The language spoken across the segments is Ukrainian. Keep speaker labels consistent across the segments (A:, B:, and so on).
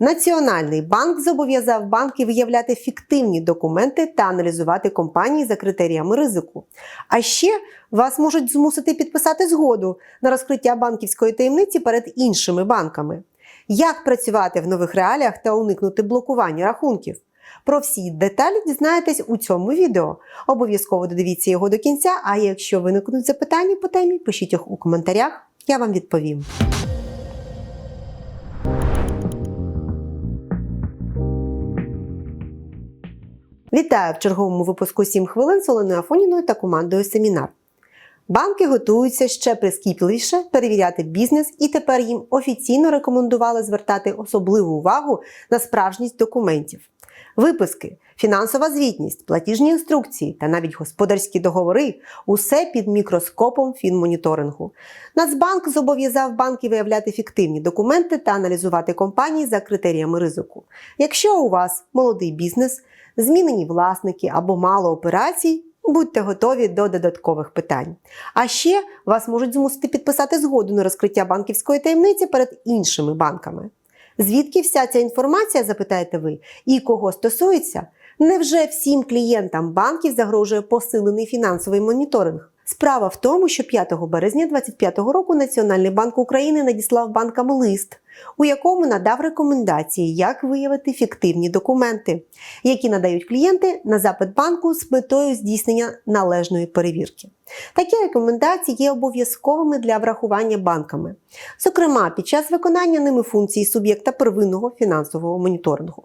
A: Національний банк зобов'язав банки виявляти фіктивні документи та аналізувати компанії за критеріями ризику. А ще вас можуть змусити підписати згоду на розкриття банківської таємниці перед іншими банками. Як працювати в нових реаліях та уникнути блокування рахунків? Про всі деталі дізнаєтесь у цьому відео. Обов'язково додивіться його до кінця. А якщо виникнуть запитання по темі, пишіть їх у коментарях, я вам відповім. Вітаю в черговому випуску 7 хвилин з Оленою Афоніною та командою Семінар. Банки готуються ще прискіпливіше перевіряти бізнес, і тепер їм офіційно рекомендували звертати особливу увагу на справжність документів. Виписки, фінансова звітність, платіжні інструкції та навіть господарські договори усе під мікроскопом фінмоніторингу. Нацбанк зобов'язав банки виявляти фіктивні документи та аналізувати компанії за критеріями ризику. Якщо у вас молодий бізнес, змінені власники або мало операцій, будьте готові до додаткових питань. А ще вас можуть змусити підписати згоду на розкриття банківської таємниці перед іншими банками. Звідки вся ця інформація, запитаєте ви, і кого стосується? Невже всім клієнтам банків загрожує посилений фінансовий моніторинг? Справа в тому, що 5 березня 2025 року Національний банк України надіслав банкам лист, у якому надав рекомендації, як виявити фіктивні документи, які надають клієнти на запит банку з метою здійснення належної перевірки. Такі рекомендації є обов'язковими для врахування банками, зокрема під час виконання ними функцій суб'єкта первинного фінансового моніторингу.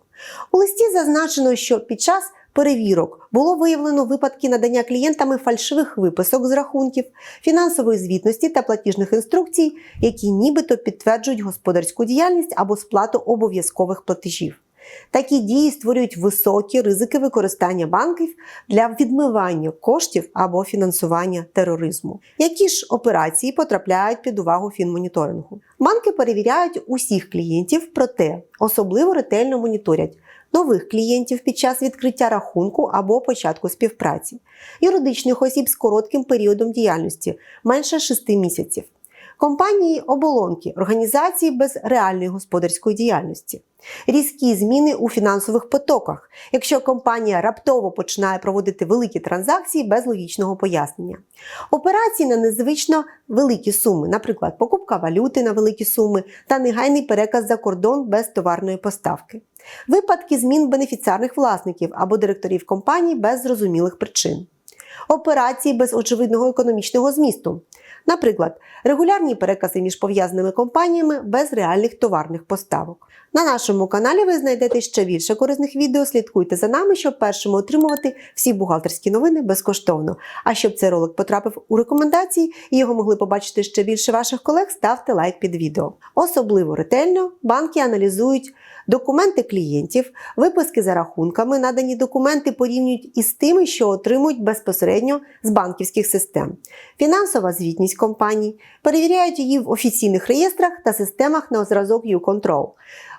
A: У листі зазначено, що під час перевірок було виявлено випадки надання клієнтами фальшивих виписок з рахунків, фінансової звітності та платіжних інструкцій, які нібито підтверджують господарську діяльність або сплату обов'язкових платежів. Такі дії створюють високі ризики використання банків для відмивання коштів або фінансування тероризму. Які ж операції потрапляють під увагу фінмоніторингу? Банки перевіряють усіх клієнтів, проте особливо ретельно моніторять нових клієнтів під час відкриття рахунку або початку співпраці, юридичних осіб з коротким періодом діяльності менше 6 місяців, компанії оболонки, організації без реальної господарської діяльності, різкі зміни у фінансових потоках, якщо компанія раптово починає проводити великі транзакції без логічного пояснення, операції на незвично великі суми, наприклад, покупка валюти на великі суми та негайний переказ за кордон без товарної поставки. Випадки змін бенефіціарних власників або директорів компаній без зрозумілих причин. Операції без очевидного економічного змісту. Наприклад, регулярні перекази між пов'язаними компаніями без реальних товарних поставок. На нашому каналі ви знайдете ще більше корисних відео. Слідкуйте за нами, щоб першими отримувати всі бухгалтерські новини безкоштовно. А щоб цей ролик потрапив у рекомендації і його могли побачити ще більше ваших колег, ставте лайк під відео. Особливо ретельно банки аналізують документи клієнтів, виписки за рахунками, надані документи порівнюють із тими, що отримують безпосередньо з банківських систем, фінансова звітність компаній, перевіряють її в офіційних реєстрах та системах на зразок U-Control,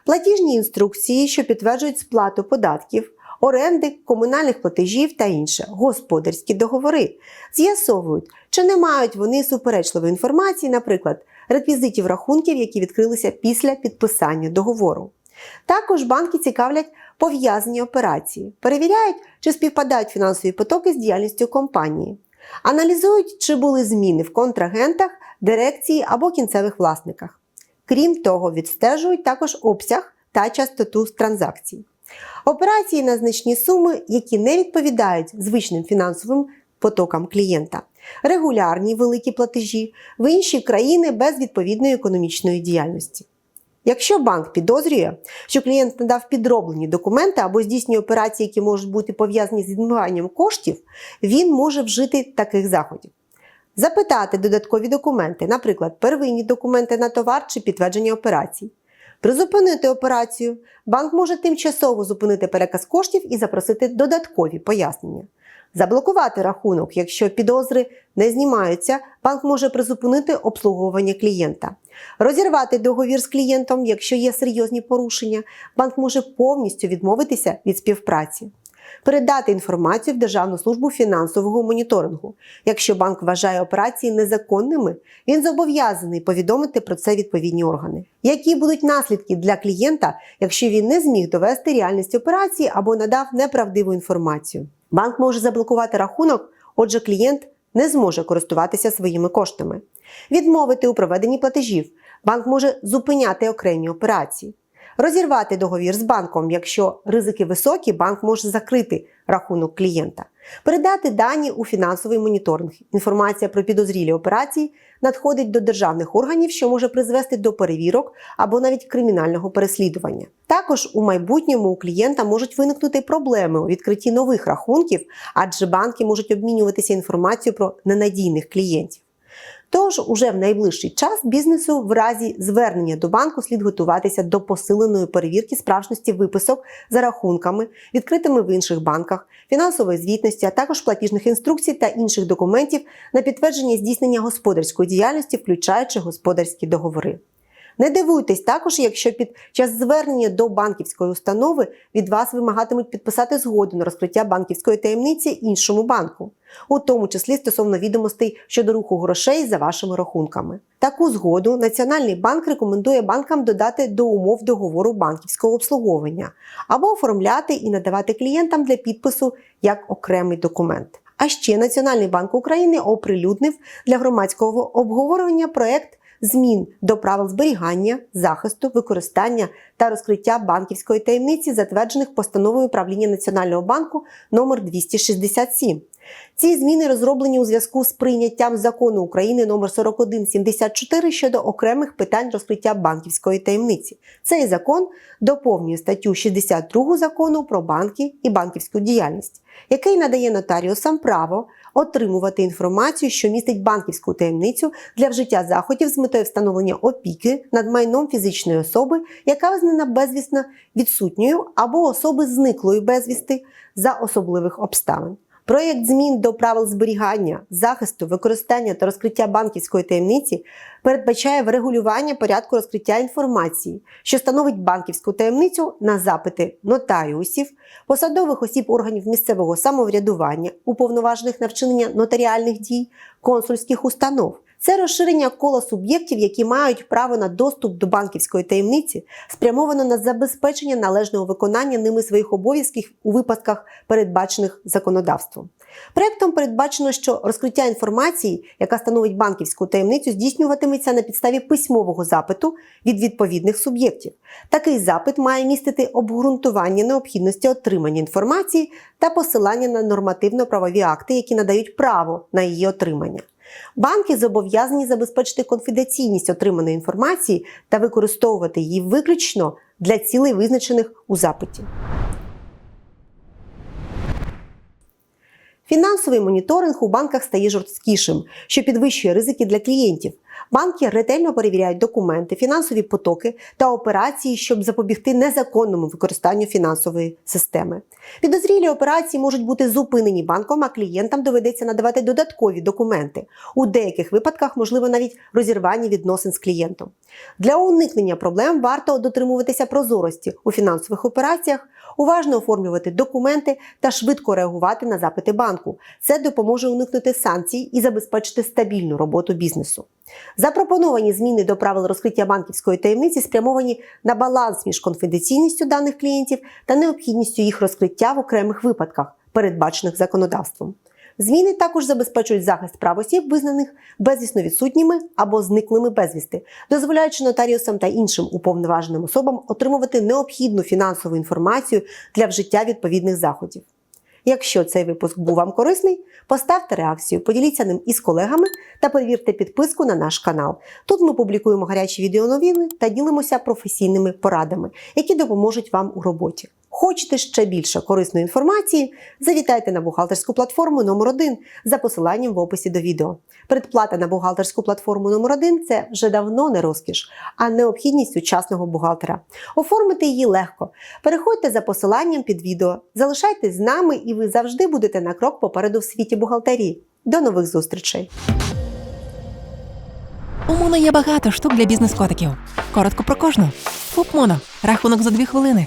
A: платіжні інструкції, що підтверджують сплату податків. Оренди, комунальних платежів та інше, господарські договори з'ясовують, чи не мають вони суперечливої інформації, наприклад, реквізитів рахунків, які відкрилися після підписання договору. Також банки цікавлять пов'язані операції, перевіряють, чи співпадають фінансові потоки з діяльністю компанії, аналізують, чи були зміни в контрагентах, дирекції або кінцевих власниках. Крім того, відстежують також обсяг та частоту транзакцій. Операції на значні суми, які не відповідають звичним фінансовим потокам клієнта, регулярні великі платежі в інші країни без відповідної економічної діяльності. Якщо банк підозрює, що клієнт надав підроблені документи або здійснює операції, які можуть бути пов'язані з відмиванням коштів, він може вжити таких заходів. Запитати додаткові документи, наприклад, первинні документи на товар чи підтвердження операцій. Призупинити операцію, банк може тимчасово зупинити переказ коштів і запросити додаткові пояснення. Заблокувати рахунок, якщо підозри не знімаються, банк може призупинити обслуговування клієнта. Розірвати договір з клієнтом, якщо є серйозні порушення, банк може повністю відмовитися від співпраці. передати інформацію в Державну службу фінансового моніторингу. Якщо банк вважає операції незаконними, він зобов'язаний повідомити про це відповідні органи. Які будуть наслідки для клієнта, якщо він не зміг довести реальність операції або надав неправдиву інформацію? Банк може заблокувати рахунок, отже, клієнт не зможе користуватися своїми коштами, відмовити у проведенні платежів. Банк може зупиняти окремі операції, розірвати договір з банком. Якщо ризики високі, банк може закрити рахунок клієнта, передати дані у фінансовий моніторинг. Інформація про підозрілі операції надходить до державних органів, що може призвести до перевірок або навіть кримінального переслідування. Також у майбутньому у клієнта можуть виникнути проблеми у відкритті нових рахунків, адже банки можуть обмінюватися інформацією про ненадійних клієнтів. Тож уже в найближчий час бізнесу в разі звернення до банку слід готуватися до посиленої перевірки справжності виписок за рахунками, відкритими в інших банках, фінансової звітності, а також платіжних інструкцій та інших документів на підтвердження здійснення господарської діяльності, включаючи господарські договори. Не дивуйтесь також, якщо під час звернення до банківської установи від вас вимагатимуть підписати згоду на розкриття банківської таємниці іншому банку, у тому числі стосовно відомостей щодо руху грошей за вашими рахунками. Таку згоду Національний банк рекомендує банкам додати до умов договору банківського обслуговування або оформляти і надавати клієнтам для підпису як окремий документ. А ще Національний банк України оприлюднив для громадського обговорення проект змін до правил зберігання, захисту, використання та розкриття банківської таємниці, затверджених постановою правління Національного банку номер 267. Ці зміни розроблені у зв'язку з прийняттям закону України номер 4174 щодо окремих питань розкриття банківської таємниці. Цей закон доповнює статтю 62 закону про банки і банківську діяльність, який надає нотаріусам право отримувати інформацію, що містить банківську таємницю для вжиття заходів з метою встановлення опіки над майном фізичної особи, яка визнана безвісно відсутньою або особи зниклої безвісти за особливих обставин. Проєкт змін до правил зберігання, захисту, використання та розкриття банківської таємниці передбачає врегулювання порядку розкриття інформації, що становить банківську таємницю на запити нотаріусів, посадових осіб органів місцевого самоврядування, уповноважених на вчинення нотаріальних дій, консульських установ. Це розширення кола суб'єктів, які мають право на доступ до банківської таємниці, спрямовано на забезпечення належного виконання ними своїх обов'язків у випадках, передбачених законодавством. Проектом передбачено, що розкриття інформації, яка становить банківську таємницю, здійснюватиметься на підставі письмового запиту від відповідних суб'єктів. Такий запит має містити обґрунтування необхідності отримання інформації та посилання на нормативно-правові акти, які надають право на її отримання. Банки зобов'язані забезпечити конфіденційність отриманої інформації та використовувати її виключно для цілей, визначених у запиті. Фінансовий моніторинг у банках стає жорсткішим, що підвищує ризики для клієнтів. Банки ретельно перевіряють документи, фінансові потоки та операції, щоб запобігти незаконному використанню фінансової системи. Підозрілі операції можуть бути зупинені банком, а клієнтам доведеться надавати додаткові документи. У деяких випадках можливо навіть розірвання відносин з клієнтом. Для уникнення проблем варто дотримуватися прозорості у фінансових операціях, уважно оформлювати документи та швидко реагувати на запити банку. Це допоможе уникнути санкцій і забезпечити стабільну роботу бізнесу. Запропоновані зміни до правил розкриття банківської таємниці спрямовані на баланс між конфіденційністю даних клієнтів та необхідністю їх розкриття в окремих випадках, передбачених законодавством. Зміни також забезпечують захист прав осіб, визнаних безвісно відсутніми або зниклими безвісти, дозволяючи нотаріусам та іншим уповноваженим особам отримувати необхідну фінансову інформацію для вжиття відповідних заходів. Якщо цей випуск був вам корисний, поставте реакцію, поділіться ним із колегами та перевірте підписку на наш канал. Тут ми публікуємо гарячі відеоновини та ділимося професійними порадами, які допоможуть вам у роботі. Хочете ще більше корисної інформації? Завітайте на бухгалтерську платформу номер 1 за посиланням в описі до відео. Предплата на бухгалтерську платформу номер 1 це вже давно не розкіш, а необхідність сучасного бухгалтера. Оформити її легко. Переходьте за посиланням під відео, залишайтесь з нами, і ви завжди будете на крок попереду в світі бухгалтерії. До нових зустрічей!
B: У Моно є багато штук для бізнес-котиків. Коротко про кожну. Фуп Моно. Рахунок за дві хвилини.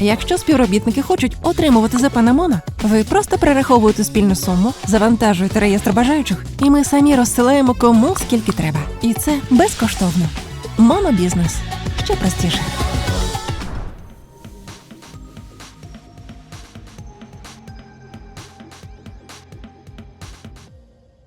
B: Якщо співробітники хочуть отримувати ЗП на МОНА, ви просто перераховуєте спільну суму, завантажуєте реєстр бажаючих, і ми самі розсилаємо кому скільки треба. І це безкоштовно. Монобізнес ще простіше.